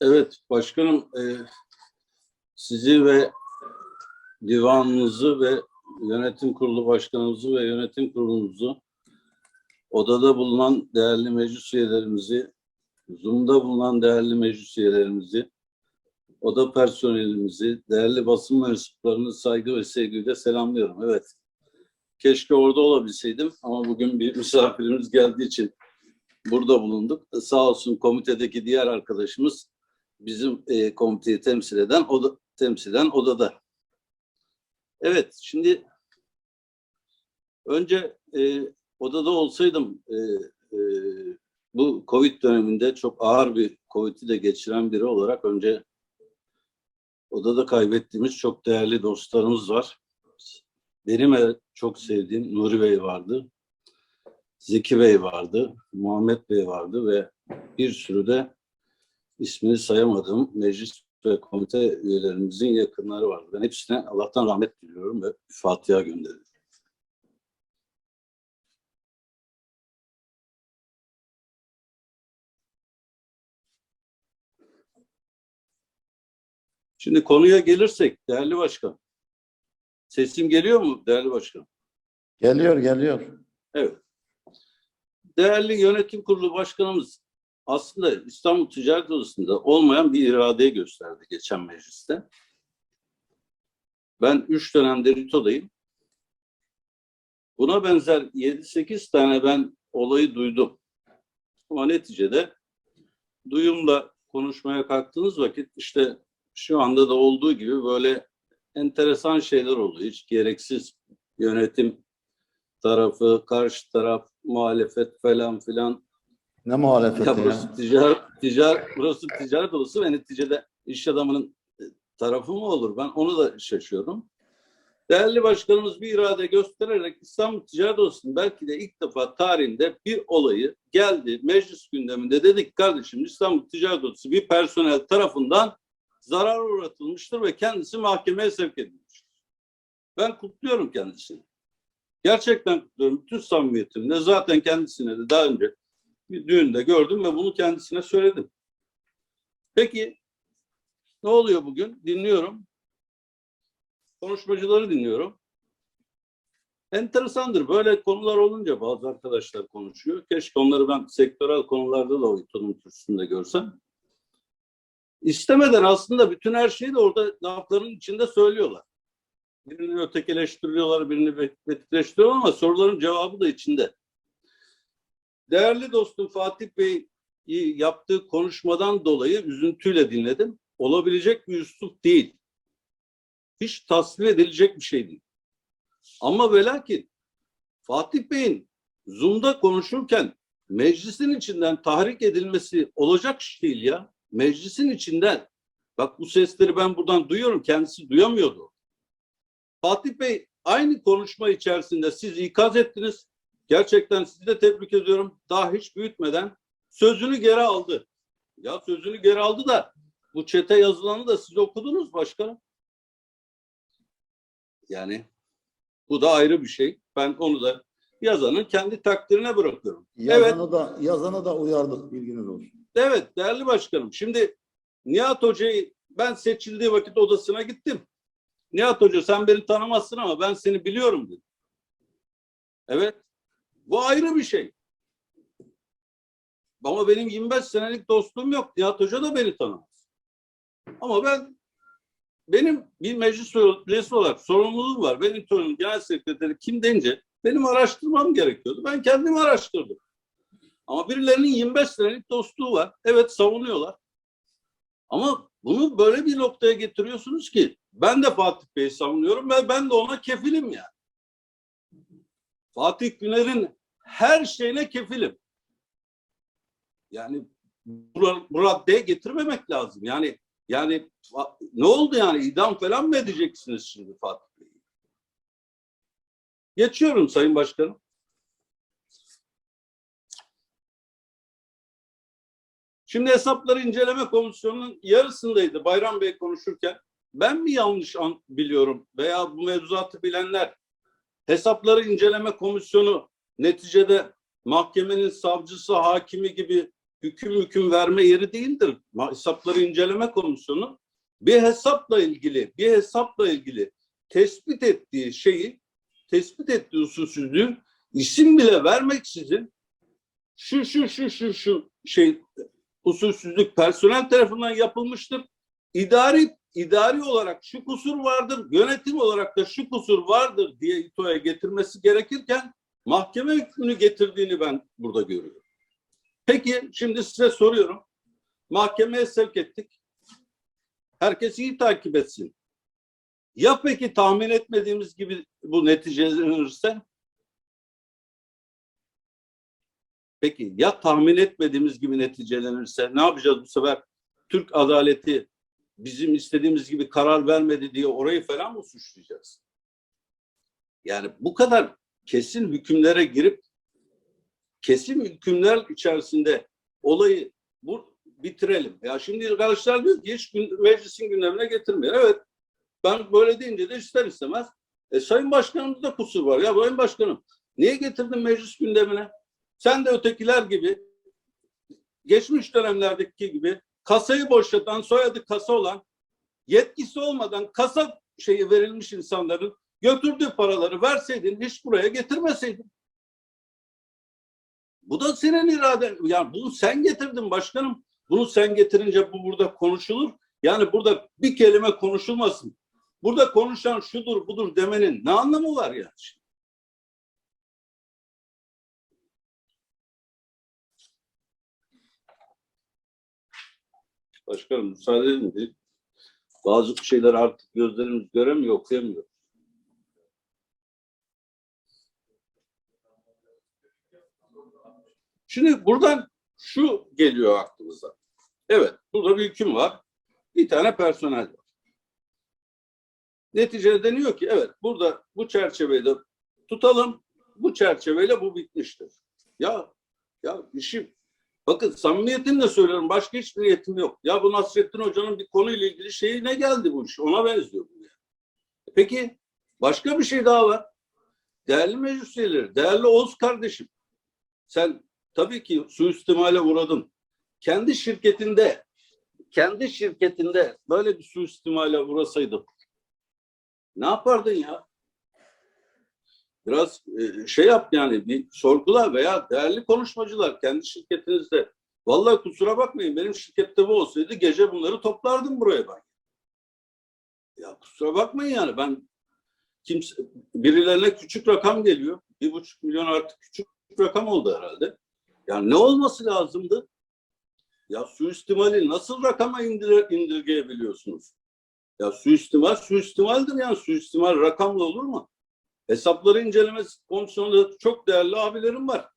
Evet başkanım e, sizi ve divanınızı ve yönetim kurulu başkanımızı ve yönetim kurulumuzu odada bulunan değerli meclis üyelerimizi Zoom'da bulunan değerli meclis üyelerimizi oda personelimizi değerli basın mensuplarını saygı ve sevgiyle selamlıyorum. Evet keşke orada olabilseydim ama bugün bir misafirimiz geldiği için burada bulunduk. Sağ olsun komitedeki diğer arkadaşımız bizim e, komiteyi temsil eden oda, temsilen odada. Evet, şimdi önce e, odada olsaydım e, e, bu Covid döneminde çok ağır bir Covid'i de geçiren biri olarak önce odada kaybettiğimiz çok değerli dostlarımız var. Benim çok sevdiğim Nuri Bey vardı. Zeki Bey vardı, Muhammed Bey vardı ve bir sürü de ismini sayamadığım meclis ve komite üyelerimizin yakınları vardı. Ben hepsine Allah'tan rahmet diliyorum ve Fatiha gönderiyorum. Şimdi konuya gelirsek değerli başkan. Sesim geliyor mu değerli başkan? Geliyor, geliyor. Evet. Değerli yönetim kurulu başkanımız aslında İstanbul Ticaret Odası'nda olmayan bir irade gösterdi geçen mecliste. Ben üç dönemde RİTO'dayım. Buna benzer 7-8 tane ben olayı duydum. Ama neticede duyumla konuşmaya kalktığınız vakit işte şu anda da olduğu gibi böyle enteresan şeyler oluyor. Hiç gereksiz yönetim tarafı, karşı taraf, muhalefet falan filan. Ne muhalefeti Ya ya? burası ticaret, ticaret, burası ticaret odası ve neticede iş adamının e, tarafı mı olur? Ben onu da şaşıyorum. Değerli başkanımız bir irade göstererek İstanbul Ticaret Odası'nın belki de ilk defa tarihinde bir olayı geldi meclis gündeminde dedik kardeşim İstanbul Ticaret Odası bir personel tarafından zarar uğratılmıştır ve kendisi mahkemeye sevk edilmiştir. Ben kutluyorum kendisini. Gerçekten kutluyorum. Bütün samimiyetimle zaten kendisine de daha önce bir düğünde gördüm ve bunu kendisine söyledim. Peki ne oluyor bugün? Dinliyorum. Konuşmacıları dinliyorum. Enteresandır. Böyle konular olunca bazı arkadaşlar konuşuyor. Keşke onları ben sektörel konularda da o kürsüsünde görsem. İstemeden aslında bütün her şeyi de orada lafların içinde söylüyorlar. Birini ötekileştiriyorlar, birini betikleştiriyorlar ama soruların cevabı da içinde. Değerli dostum Fatih Bey yaptığı konuşmadan dolayı üzüntüyle dinledim. Olabilecek bir üslup değil. Hiç tasvir edilecek bir şey değil. Ama ve lakin Fatih Bey'in Zoom'da konuşurken meclisin içinden tahrik edilmesi olacak iş değil ya. Meclisin içinden. Bak bu sesleri ben buradan duyuyorum. Kendisi duyamıyordu. Fatih Bey aynı konuşma içerisinde siz ikaz ettiniz. Gerçekten sizi de tebrik ediyorum. Daha hiç büyütmeden sözünü geri aldı. Ya sözünü geri aldı da bu çete yazılanı da siz okudunuz başkanım. Yani bu da ayrı bir şey. Ben onu da yazanın kendi takdirine bırakıyorum. Evet, Yazanı da yazanı da uyardık bilginiz olsun. evet değerli başkanım. Şimdi Nihat Hoca'yı ben seçildiği vakit odasına gittim. Nihat Hoca sen beni tanımazsın ama ben seni biliyorum dedi. Evet. Bu ayrı bir şey. Ama benim 25 senelik dostluğum yok. Nihat Hoca da beni tanımaz. Ama ben benim bir meclis üyesi olarak sorumluluğum var. Benim torunum genel sekreteri kim deyince benim araştırmam gerekiyordu. Ben kendim araştırdım. Ama birilerinin 25 senelik dostluğu var. Evet savunuyorlar. Ama bunu böyle bir noktaya getiriyorsunuz ki ben de Fatih Bey'i savunuyorum ve ben de ona kefilim yani. Fatih Güner'in her şeyine kefilim. Yani bu raddeye getirmemek lazım. Yani yani ne oldu yani idam falan mı edeceksiniz şimdi Fatih Bey'i? Geçiyorum Sayın Başkanım. Şimdi hesapları inceleme komisyonunun yarısındaydı Bayram Bey konuşurken. Ben mi yanlış an biliyorum veya bu mevzuatı bilenler hesapları inceleme komisyonu neticede mahkemenin savcısı, hakimi gibi hüküm hüküm verme yeri değildir. Hesapları inceleme komisyonu bir hesapla ilgili, bir hesapla ilgili tespit ettiği şeyi, tespit ettiği usulsüzlüğü isim bile vermeksizin şu şu şu şu şu şey usulsüzlük personel tarafından yapılmıştır. İdari idari olarak şu kusur vardır, yönetim olarak da şu kusur vardır diye İTO'ya getirmesi gerekirken mahkeme hükmünü getirdiğini ben burada görüyorum. Peki şimdi size soruyorum. Mahkemeye sevk ettik. Herkes iyi takip etsin. Ya peki tahmin etmediğimiz gibi bu neticelenirse? Peki ya tahmin etmediğimiz gibi neticelenirse ne yapacağız bu sefer? Türk adaleti bizim istediğimiz gibi karar vermedi diye orayı falan mı suçlayacağız? Yani bu kadar kesin hükümlere girip kesin hükümler içerisinde olayı bu bitirelim. Ya şimdi arkadaşlar diyor ki hiç gün, meclisin gündemine getirmiyor. Evet ben böyle deyince de ister istemez e, Sayın Başkanımızda kusur var. Ya Sayın Başkanım niye getirdin meclis gündemine? Sen de ötekiler gibi geçmiş dönemlerdeki gibi kasayı boşlatan, soyadı kasa olan, yetkisi olmadan kasa şeyi verilmiş insanların götürdüğü paraları verseydin hiç buraya getirmeseydin. Bu da senin iraden. Yani bunu sen getirdin başkanım. Bunu sen getirince bu burada konuşulur. Yani burada bir kelime konuşulmasın. Burada konuşan şudur budur demenin ne anlamı var yani? Başkanım müsaade edin. Bazı şeyler artık gözlerimiz göremiyor, okuyamıyor. Şimdi buradan şu geliyor aklımıza. Evet, burada bir hüküm var. Bir tane personel var. Neticede deniyor ki evet burada bu çerçevede tutalım. Bu çerçeveyle bu bitmiştir. Ya ya işim bakın samimiyetimle söylüyorum başka hiçbir niyetim yok. Ya bu Nasrettin Hoca'nın bir konuyla ilgili şeyi ne geldi bu iş? Ona benziyor bu. yani. Peki başka bir şey daha var. Değerli meclis üyeleri, değerli Oğuz kardeşim. Sen tabii ki suistimale uğradın. Kendi şirketinde kendi şirketinde böyle bir suistimale uğrasaydın ne yapardın ya? Biraz e, şey yap yani bir sorgula veya değerli konuşmacılar kendi şirketinizde. Vallahi kusura bakmayın benim şirkette bu olsaydı gece bunları toplardım buraya ben. Ya kusura bakmayın yani ben kimse birilerine küçük rakam geliyor. Bir buçuk milyon artık küçük rakam oldu herhalde. Yani ne olması lazımdı? Ya suistimali nasıl rakama indir, indirgeyebiliyorsunuz? Ya suistimal suistimaldir yani suistimal rakamla olur mu? Hesapları inceleme komisyonunda çok değerli abilerim var.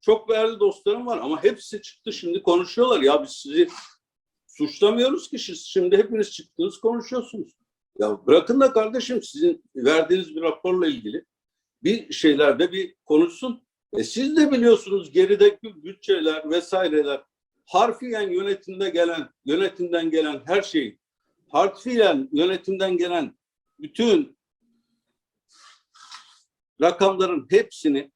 Çok değerli dostlarım var ama hepsi çıktı şimdi konuşuyorlar. Ya biz sizi suçlamıyoruz ki siz şimdi hepiniz çıktınız konuşuyorsunuz. Ya bırakın da kardeşim sizin verdiğiniz bir raporla ilgili bir şeylerde bir konuşsun. E siz de biliyorsunuz gerideki bütçeler vesaireler harfiyen yönetimde gelen, yönetimden gelen her şey, harfiyen yönetimden gelen bütün rakamların hepsini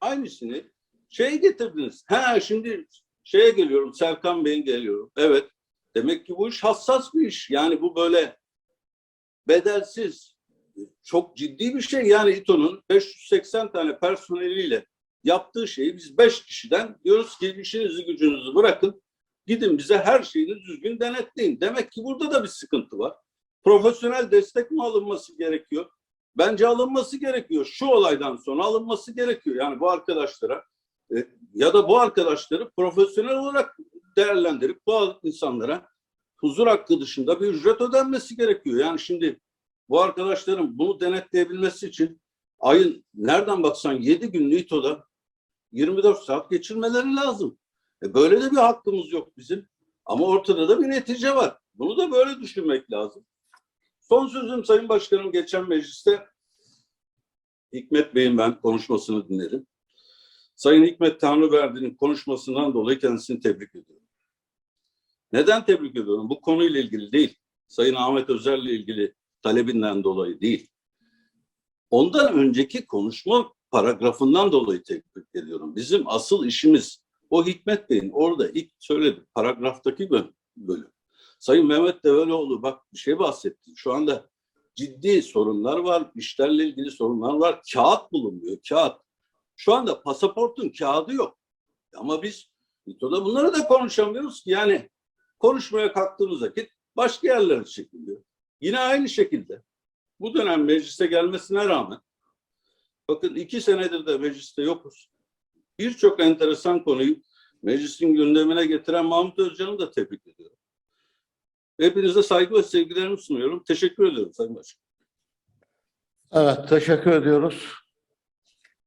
aynısını şeye getirdiniz. Ha şimdi şeye geliyorum, Serkan Bey'in geliyorum. Evet, demek ki bu iş hassas bir iş. Yani bu böyle bedelsiz, çok ciddi bir şey. Yani İTO'nun 580 tane personeliyle yaptığı şeyi biz beş kişiden diyoruz ki işinizi gücünüzü bırakın. Gidin bize her şeyini düzgün denetleyin. Demek ki burada da bir sıkıntı var. Profesyonel destek mi alınması gerekiyor? Bence alınması gerekiyor. Şu olaydan sonra alınması gerekiyor. Yani bu arkadaşlara e, ya da bu arkadaşları profesyonel olarak değerlendirip bu insanlara huzur hakkı dışında bir ücret ödenmesi gerekiyor. Yani şimdi bu arkadaşların bunu denetleyebilmesi için ayın nereden baksan 7 gün NİTO'da 24 saat geçirmeleri lazım. E böyle de bir hakkımız yok bizim. Ama ortada da bir netice var. Bunu da böyle düşünmek lazım. Son sözüm Sayın Başkanım geçen mecliste Hikmet Bey'in ben konuşmasını dinledim. Sayın Hikmet Tanrıverdi'nin konuşmasından dolayı kendisini tebrik ediyorum. Neden tebrik ediyorum? Bu konuyla ilgili değil. Sayın Ahmet Özer'le ilgili talebinden dolayı değil. Ondan önceki konuşma paragrafından dolayı tebrik ediyorum. Bizim asıl işimiz O Hikmet Bey'in orada ilk söyledi paragraftaki böl- bölüm. Sayın Mehmet Develoğlu bak bir şey bahsetti. Şu anda ciddi sorunlar var. işlerle ilgili sorunlar var. Kağıt bulunmuyor. Kağıt. Şu anda pasaportun kağıdı yok. Ama biz İTO'da bunları da konuşamıyoruz ki. Yani konuşmaya kalktığımız vakit başka yerlere çekiliyor. Yine aynı şekilde bu dönem meclise gelmesine rağmen bakın iki senedir de mecliste yokuz. Birçok enteresan konuyu meclisin gündemine getiren Mahmut Özcan'ı da tebrik ediyorum. Hepinize saygı ve sevgilerimi sunuyorum. Teşekkür ediyorum Sayın Başkan. Evet, teşekkür ediyoruz.